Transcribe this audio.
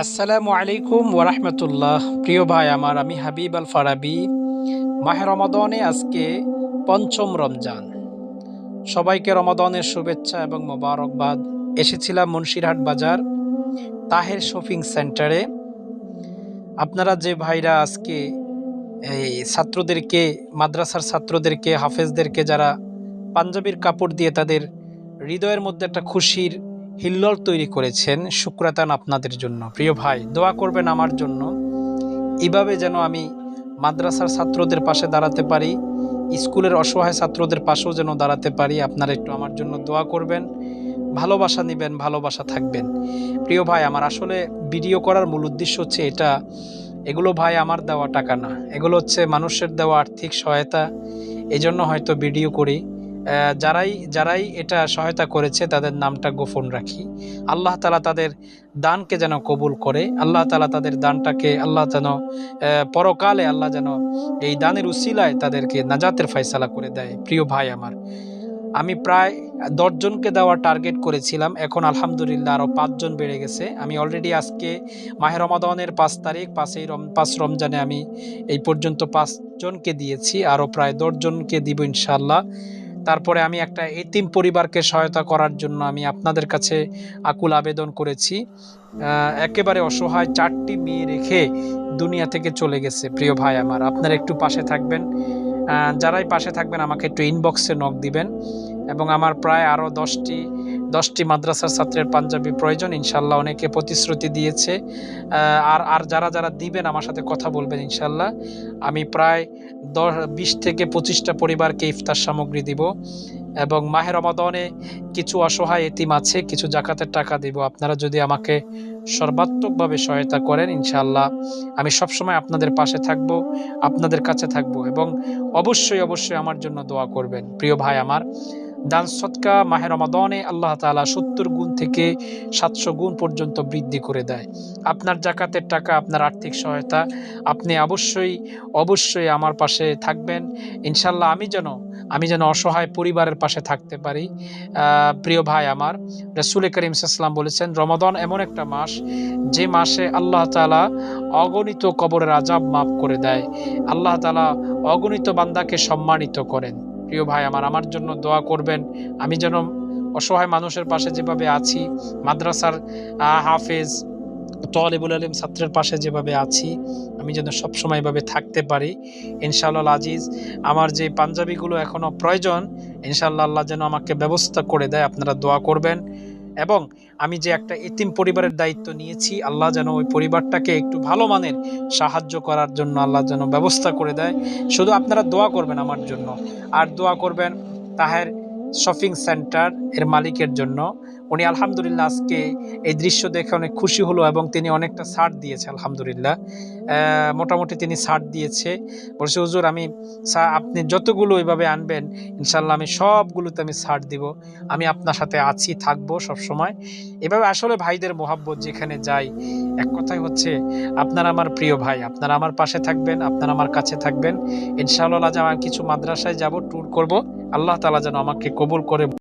আসসালামু আলাইকুম ওরহমতুল্লাহ প্রিয় ভাই আমার, আমি হাবিব আল ফারাবি মাহে রমাদনে আজকে পঞ্চম রমজান। সবাইকে রমাদনের শুভেচ্ছা এবং মোবারকবাদ। এসেছিলাম মুন্সিরহাট বাজার, তাহের শপিং সেন্টারে। আপনারা যে ভাইরা আজকে এই ছাত্রদেরকে, মাদ্রাসার ছাত্রদেরকে, হাফেজদেরকে যারা পাঞ্জাবির কাপড় দিয়ে তাদের হৃদয়ের মধ্যে একটা খুশির হিল্লল তৈরি করেছেন শুক্রাতান আপনাদের জন্য। প্রিয় ভাই, দোয়া করবেন আমার জন্য। এভাবে যেন আমি মাদ্রাসার ছাত্রদের পাশে দাঁড়াতে পারি, স্কুলের অসহায় ছাত্রদের পাশেও যেন দাঁড়াতে পারি, আপনারা একটু আমার জন্য দোয়া করবেন। ভালোবাসা নেবেন, ভালোবাসা থাকবেন। প্রিয় ভাই, আমার আসলে ভিডিও করার মূল উদ্দেশ্য হচ্ছে এটা। এগুলো ভাই আমার দেওয়া টাকা না। এগুলো হচ্ছে মানুষের দেওয়া আর্থিক সহায়তা। এজন্য হয়তো ভিডিও করি। যারাই যারাই এটা সহায়তা করেছে, তাদের নামটা গোপন রাখি। আল্লাহ তালা তাদের দানকে যেন কবুল করে, আল্লাহ তালা তাদের দানটাকে, আল্লাহ যেন পরকালে আল্লাহ যেন এই দানের উসিলায় তাদেরকে নাজাতের ফয়সালা করে দেয়। প্রিয় ভাই আমার, আমি প্রায় দশজনকে দেওয়ার টার্গেট করেছিলাম, এখন আলহামদুলিল্লাহ আরও পাঁচজন বেড়ে গেছে। আমি অলরেডি আজকে মাহের রমাদানের পাঁচ তারিখ, পাঁচই রম, পাঁচ রমজানে আমি এই পর্যন্ত পাঁচজনকে দিয়েছি আরও প্রায় দশজনকে দিব ইনশাল্লাহ তারপরে আমি একটা এতিম পরিবারকে সহায়তা করার জন্য আমি আপনাদের কাছে আকুল আবেদন করেছি। একেবারে অসহায় চারটি মেয়ে রেখে দুনিয়া থেকে চলে গেছে, প্রিয় ভাই আমার। আপনারা একটু পাশে থাকবেন। যারাই পাশে থাকবেন, আমাকে একটু ইনবক্সে নক দিবেন। এবং আমার প্রায় আরও দশটি দশটি মাদ্রাসার ছাত্রের পাঞ্জাবি প্রয়োজন, ইনশাল্লাহ অনেকে প্রতিশ্রুতি দিয়েছে। আর আর যারা যারা দিবেন আমার সাথে কথা বলবেন, ইনশাল্লাহ। আমি প্রায় দশ, বিশ থেকে পঁচিশটা পরিবারকে ইফতার সামগ্রী দিব এবং মাহের রমাদনে কিছু অসহায় এতিম আছে, কিছু জাকাতের টাকা দিব। আপনারা যদি আমাকে সর্বাত্মকভাবে সহায়তা করেন ইনশাআল্লাহ আমি সবসময় আপনাদের পাশে থাকব, আপনাদের কাছে থাকব এবং অবশ্যই অবশ্যই আমার জন্য দোয়া করবেন। প্রিয় ভাই আমার, দান সৎকা মাহের রমাদনে আল্লাহ তাআলা সত্তর গুণ থেকে সাতশো গুণ পর্যন্ত বৃদ্ধি করে দেয়। আপনার জাকাতের টাকা, আপনার আর্থিক সহায়তা, আপনি অবশ্যই অবশ্যই আমার পাশে থাকবেন। ইনশাল্লাহ আমি যেন আমি যেন অসহায় পরিবারের পাশে থাকতে পারি। প্রিয় ভাই আমার, রসুল করিম সাল্লাম বলেছেন, রমাদন এমন একটা মাস, যে মাসে আল্লাহ তালা অগণিত কবরের আজাব মাফ করে দেয়। আল্লাহ তালা অগণিত বান্দাকে সম্মানিত করেন। প্রিয় ভাই আমার আমার জন্য দোয়া করবেন। আমি যেন অসহায় মানুষের পাশে যেভাবে আছি, মাদ্রাসার হাফেজ, তলেবুল আলিম ছাত্রের পাশে যেভাবে আছি, আমি যেন সবসময় এভাবে থাকতে পারি। ইনশাআল্লাহ আজিজ, আমার যে পাঞ্জাবিগুলো এখনও প্রয়োজন, ইনশাআল্লাহ আল্লাহ যেন আমাকে ব্যবস্থা করে দেয়, আপনারা দোয়া করবেন। এবং আমি যে একটা এতিম পরিবারের দায়িত্ব নিয়েছি, আল্লাহ যেন ওই পরিবারটাকে একটু ভালো মানের সাহায্য করার জন্য আল্লাহ যেন ব্যবস্থা করে দেয়। শুধু আপনারা দোয়া করবেন আমার জন্য। আর দোয়া করবেন তাহের শপিং সেন্টার এর মালিকের জন্য উনি আলহামদুলিল্লাহ আজকে এই দৃশ্য দেখে অনেক খুশি হলো এবং তিনি অনেকটা ছাড় দিয়েছে, আলহামদুলিল্লাহ। মোটামুটি তিনি ছাড় দিয়েছে। বলছে, হুজুর, আমি আপনি যতগুলো এইভাবে আনবেন ইনশাল্লাহ আমি সবগুলোতে আমি ছাড় দিব। আমি আপনার সাথে আছি, থাকব সব সময় এভাবে আসলে ভাইদের মোহাব্বত যেখানে যাই এক কথাই হচ্ছে, আপনারা আমার প্রিয় ভাই, আপনারা আমার পাশে থাকবেন, আপনারা আমার কাছে থাকবেন। ইনশাআল্লাহ আজ আমার কিছু মাদ্রাসায় যাব ট্যুর করব। আল্লাহ তালা যেন আমাকে কবুল করে